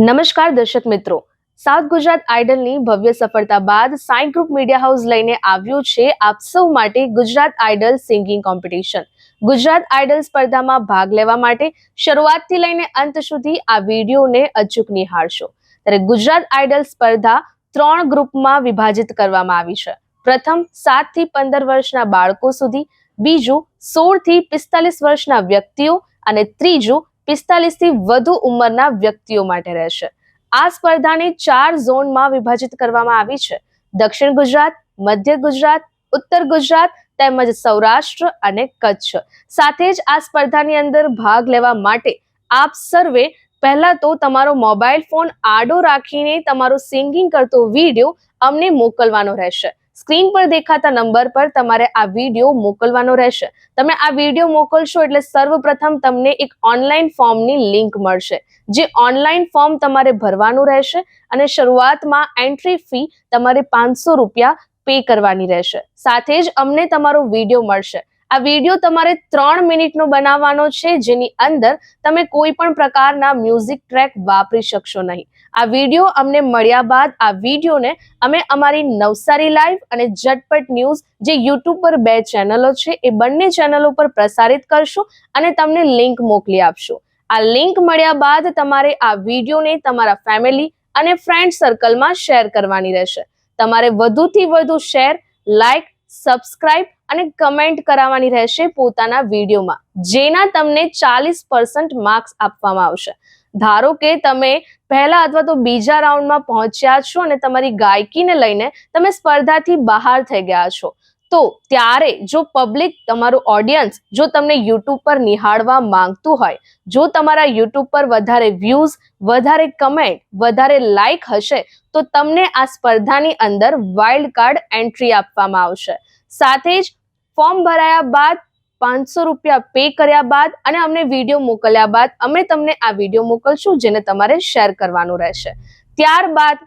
નમસ્કાર દર્શક મિત્રો. સાઉથ ગુજરાત આઇડલની ભવ્ય સફળતા બાદ સાઈ ગ્રુપ મીડિયા હાઉસ લઈને આવ્યું છે આપ સૌ માટે Gujarat idol singing competition. Gujarat idol સ્પર્ધામાં ભાગ લેવા માટે શરૂઆતથી લઈને અંત સુધી આ વિડીયોને અચૂક નિહાળશો. ત્યારે ગુજરાત આઇડલ સ્પર્ધા ત્રણ ગ્રુપમાં વિભાજિત કરવામાં આવી છે. પ્રથમ સાતથી પંદર વર્ષના બાળકો સુધી, બીજું સોળથી પિસ્તાલીસ વર્ષના વ્યક્તિઓ અને ત્રીજું પિસ્તાલીસથી વધુ ઉંમરના વ્યક્તિઓ માટે રહેશે. આ સ્પર્ધાને ચાર ઝોનમાં વિભાજિત કરવામાં આવી છે. દક્ષિણ ગુજરાત, મધ્ય ગુજરાત, ઉત્તર ગુજરાત તેમજ સૌરાષ્ટ્ર અને કચ્છ. સાથે જ આ સ્પર્ધાની અંદર ભાગ લેવા માટે આપ સર્વે પહેલા તો તમારો મોબાઈલ ફોન આડો રાખીને તમારો સિંગિંગ કરતો વીડિયો અમને મોકલવાનો રહેશે. સ્ક્રીન પર દેખાતા નંબર પર તમારે આ વીડિયો મોકલવાનો રહેશે. તમે આ વીડિયો મોકલશો એટલે સર્વપ્રથમ તમને એક ઓનલાઈન ફોર્મની લિંક મળશે. જે ઓનલાઈન ફોર્મ તમારે ભરવાનું રહેશે અને શરૂઆતમાં એન્ટ્રી ફી તમારે પાંચસો રૂપિયા પે કરવાની રહેશે. સાથે જ અમને તમારો વીડિયો મળશે. આ વીડિયો તમારે ત્રણ મિનિટનો બનાવવાનો છે, જેની અંદર તમે કોઈ પણ પ્રકારના મ્યુઝિક ટ્રેક વાપરી શકશો નહીં. આ વીડિયો અમને મળ્યા બાદ આ વિડીયોને અમે અમારી નવસારી લાઈવ અને ઝટપટ ન્યૂઝ જે યુટ્યુબ પર બે ચેનલો છે, એ બંને ચેનલો પર પ્રસારિત કરશું અને તમને લિંક મોકલી આપશું. આ લિંક મળ્યા બાદ તમારે આ વિડીયોને તમારા ફેમિલી અને ફ્રેન્ડ સર્કલમાં શેર કરવાની રહેશે. તમારે વધુથી વધુ શેર લાઈક સબસ્ક્રાઇબ અને કમેન્ટ કરાવવાની રહેશે પોતાના વિડીયોમાં, જેના તમને ચાલીસ પર્સન્ટ માર્ક્સ આપવામાં આવશે. ધારો કે તમે પહેલા અથવા તો બીજા રાઉન્ડમાં પહોંચ્યા છો અને તમારી ગાયકીને લઈને તમે સ્પર્ધાથી બહાર થઈ ગયા છો, તો ત્યારે જો પબ્લિક તમારું ઓડિયન્સ જો તમને યુટ્યુબ પર નિહાળવા માંગતું હોય, જો તમારા યુટ્યુબ પર વધારે વ્યૂઝ વધારે કમેન્ટ વધારે લાઇક હશે તો તમને આ સ્પર્ધાની અંદર વાઇલ્ડ કાર્ડ એન્ટ્રી આપવામાં આવશે. સાથે જ ફોર્મ ભરાયા બાદ પાંચસો રૂપિયા પે કર્યા બાદ અને અમને વીડિયો મોકલ્યા બાદ અમે તમને આ વીડિયો મોકલશું જેને તમારે શેર કરવાનું રહેશે. ત્યારબાદ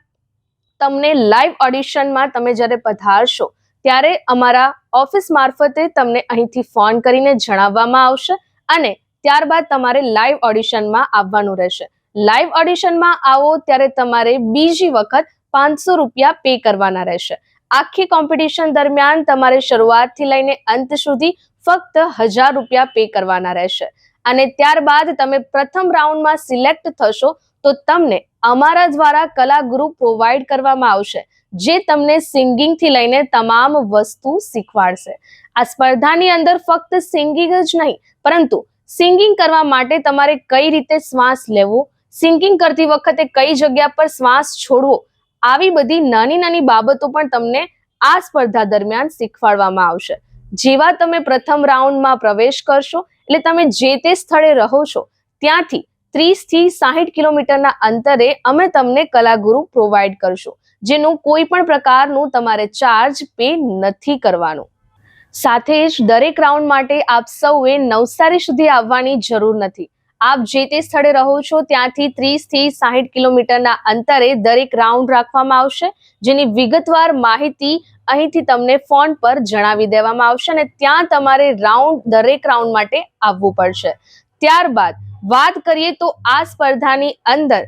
તમને લાઈવ ઓડિશનમાં તમે જ્યારે પધારશો, ત્યારે અમારા ઓફિસ મારફતે તમને અહીંથી ફોન કરીને જણાવવામાં આવશે અને ત્યારબાદ તમારે લાઈવ ઓડિશનમાં આવવાનું રહેશે. લાઈવ ઓડિશનમાં આવો ત્યારે તમારે બીજી વખત પાંચસો રૂપિયા પે કરવાના રહેશે. આખી કોમ્પિટિશન દરમિયાન તમારે શરૂઆતથી લઈને અંત સુધી ફક્ત હજાર રૂપિયા પે કરવાના રહેશે. અને ત્યારબાદ તમે પ્રથમ રાઉન્ડમાં સિલેક્ટ થશો તો તમને અમારા દ્વારા કલા ગ્રુપ પ્રોવાઈડ કરવામાં આવશે, જે તમને સિંગિંગથી લઈને તમામ વસ્તુ શીખવાડશે. આ સ્પર્ધાની અંદર ફક્ત સિંગિંગ જ નહીં, પરંતુ સિંગિંગ કરવા માટે તમારે કઈ રીતે શ્વાસ લેવો સિંગિંગ કરતી વખતે કઈ જગ્યા પર શ્વાસ છોડવો? આવી બધી નાની નાની બાબતો પણ તમને આ સ્પર્ધા દરમિયાન શીખવાડવામાં આવશે. જેવા તમે પ્રથમ રાઉન્ડમાં પ્રવેશ કરશો, એટલે તમે જે તે સ્થળે રહો છો, ત્યાંથી ત્રીસથી સાહીઠ કિલોમીટરના અંતરે અમે તમને કલાગુરુ પ્રોવાઈડ કરશું, જેનું કોઈ પણ પ્રકારનું તમારે ચાર્જ પે નથી કરવાનું. સાથે જ દરેક રાઉન્ડ માટે આપ સૌએ નવસારી સુધી આવવાની જરૂર નથી. આપ જે તે સ્થળે રહો છો, ત્યાંથી ત્રીસથી સાહીઠ કિલોમીટરના અંતરે દરેક રાઉન્ડ રાખવામાં આવશે, જેની વિગતવાર માહિતી અહીંથી તમને ફોન પર જણાવી દેવામાં આવશે અને ત્યાં તમારે રાઉન્ડ, દરેક રાઉન્ડ માટે આવવું પડશે. ત્યારબાદ વાત કરીએ તો આ સ્પર્ધાની અંદર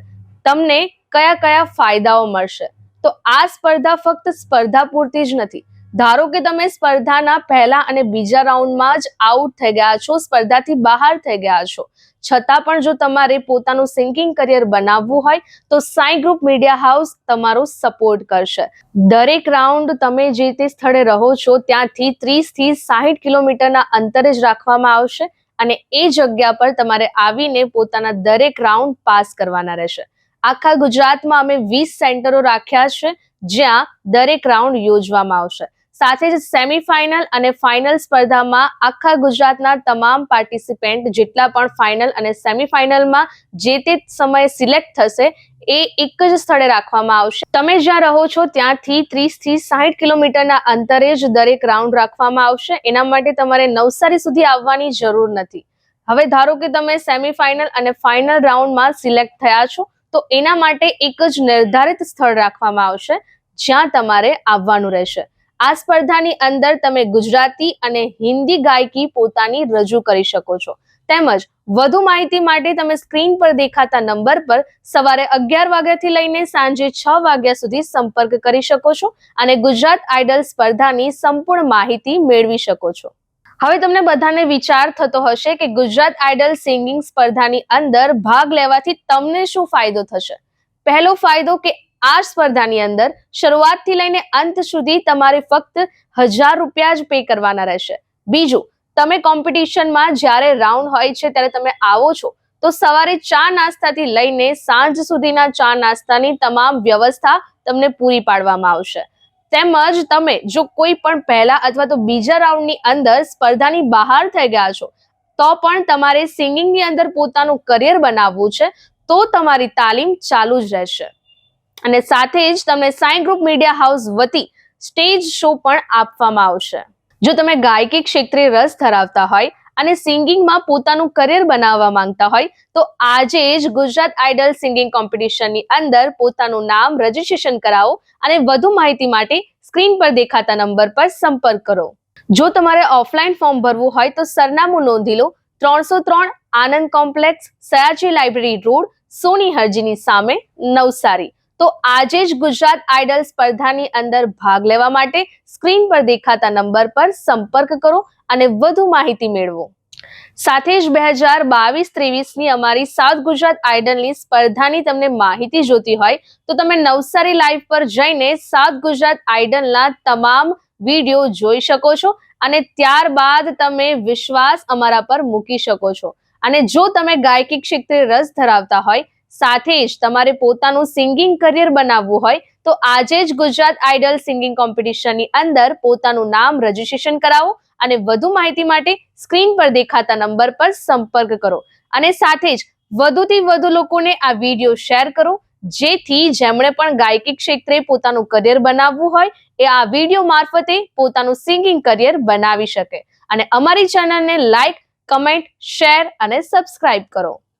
તમને કયા કયા ફાયદાઓ મળશે. તો આ સ્પર્ધા ફક્ત સ્પર્ધા પૂરતી જ નથી ધારો કે તમે સ્પર્ધાના પહેલા અને બીજા રાઉન્ડમાં જ આઉટ થઈ ગયા છો, સ્પર્ધાથી બહાર થઈ ગયા છો. છતાં પણ જો તમારે પોતાનું સિંગિંગ કરિયર બનાવવું હોય, તો સાઈ ગ્રુપ મીડિયા હાઉસ તમારો સપોર્ટ કરશે. દરેક રાઉન્ડ તમે જે તે સ્થળે રહો છો, ત્યાંથી ત્રીસથી સાહીઠ કિલોમીટરના અંતરે જ રાખવામાં આવશે અને એ જગ્યા પર તમારે આવીને પોતાના દરેક રાઉન્ડ પાસ કરવાના રહેશે. આખા ગુજરાતમાં અમે વીસ સેન્ટરો રાખ્યા છે, જ્યાં દરેક રાઉન્ડ યોજવામાં આવશે. સાથે જ સેમીફાઇનલ અને ફાઇનલ સ્પર્ધામાં આખા ગુજરાતના તમામ પાર્ટિસિપેન્ટ જેટલા પણ ફાઇનલ અને સેમીફાઇનલમાં જે તે સમયે સિલેક્ટ થશે, એ એક જ સ્થળે રાખવામાં આવશે. તમે જ્યાં રહો છો ત્યાંથી ત્રીસથી સાહીઠ કિલોમીટરના અંતરે જ દરેક રાઉન્ડ રાખવામાં આવશે. એના માટે તમારે નવસારી સુધી આવવાની જરૂર નથી. હવે ધારો કે તમે સેમીફાઇનલ અને ફાઇનલ રાઉન્ડમાં સિલેક્ટ થયા છો, તો એના માટે એક જ નિર્ધારિત સ્થળ રાખવામાં આવશે, જ્યાં તમારે આવવાનું રહેશે. આ સ્પર્ધાની અંદર તમે ગુજરાતી અને હિન્દી ગાયકી પોતાની રજૂ કરી શકો છો. તેમજ વધુ માહિતી માટે તમે સ્ક્રીન પર દેખાતા નંબર પર સવારે અગિયાર વાગ્યાથી લઈને સાંજે છ વાગ્યા સુધી સંપર્ક કરી શકો છો અને ગુજરાત આઇડલ સ્પર્ધાની સંપૂર્ણ માહિતી મેળવી શકો છો. હવે તમને બધાને વિચાર થતો હશે કે ગુજરાત આઇડલ સિંગિંગ સ્પર્ધાની અંદર ભાગ લેવાથી તમને શું ફાયદો થશે? પહેલો ફાયદો કે આ સ્પર્ધાની અંદર શરૂઆતથી લઈને અંત સુધી તમારે ફક્ત હજાર રૂપિયા જ પે કરવાના રહેશે. બીજું, તમે કોમ્પિટિશનમાં જ્યારે રાઉન્ડ હોય છે ત્યારે તમે આવો છો, તો સવારે ચા નાસ્તાથી લઈને સાંજ સુધીના ચા નાસ્તાની તમામ વ્યવસ્થા તમને પૂરી પાડવામાં આવશે. તેમજ તમે જો કોઈ પણ પહેલા અથવા તો બીજા રાઉન્ડની અંદર સ્પર્ધાની બહાર થઈ ગયા છો, તો પણ તમારે સિંગિંગની અંદર પોતાનું કરિયર બનાવવું છે, તો તમારી તાલીમ ચાલુ જ રહેશે. અને સાથે જ તમને સાઈ ગ્રુપ મીડિયા હાઉસ વતી સ્ટેજ શો પણ આપવામાં આવશે. જો તમે ગાયકી ક્ષેત્રે રસ ધરાવતા હોય અને સિંગિંગમાં પોતાનું કરિયર બનાવવા માંગતા હોય, તો આજે જ ગુજરાત આઇડલ સિંગિંગ કોમ્પિટિશનની અંદર પોતાનું નામ રજીસ્ટ્રેશન કરાવો અને વધુ માહિતી માટે સ્ક્રીન પર દેખાતા નંબર પર સંપર્ક કરો. જો તમારે ઓફલાઈન ફોર્મ ભરવું હોય તો સરનામું નોંધી લો ત્રણસો ત્રણ Anand complex, Sayaji library road, Soni હરજીની સામે નવસારી. તો આજે જ ગુજરાત આઇડલ સ્પર્ધાની અંદર ભાગ લેવા માટે સ્ક્રીન પર દેખાતા નંબર પર સંપર્ક કરો અને વધુ માહિતી મેળવો. સાથે જ બે હજાર બાવીસ ત્રેવીસની અમારી સાઉથ ગુજરાત આઇડલની સ્પર્ધાની તમને માહિતી જોતી હોય તો તમે નવસારી લાઈવ પર જઈને સાઉથ ગુજરાત આઇડલના તમામ વીડિયો જોઈ શકો છો અને ત્યારબાદ તમે વિશ્વાસ અમારા પર મૂકી શકો છો. અને જો તમે ગાયકી ક્ષેત્રે રસ ધરાવતા હોય સાથે જ તમારે પોતાનું સિંગિંગ કરિયર બનાવવું હોય, તો આજે જ ગુજરાત આઇડલ સિંગિંગ કોમ્પિટિશનની અંદર પોતાનું નામ રજીસ્ટ્રેશન કરાવો અને વધુ માહિતી માટે સ્ક્રીન પર દેખાતા નંબર પર સંપર્ક કરો. અને સાથે જ વધુથી વધુ લોકોને આ વીડિયો શેર કરો, જેથી જેમણે પણ ગાયકી ક્ષેત્રે પોતાનું કરિયર બનાવવું હોય, એ આ વીડિયો મારફતે પોતાનું સિંગિંગ કરિયર બનાવી શકે. અને અમારી ચેનલને લાઈક, કમેન્ટ, શેર અને સબસ્ક્રાઇબ કરો.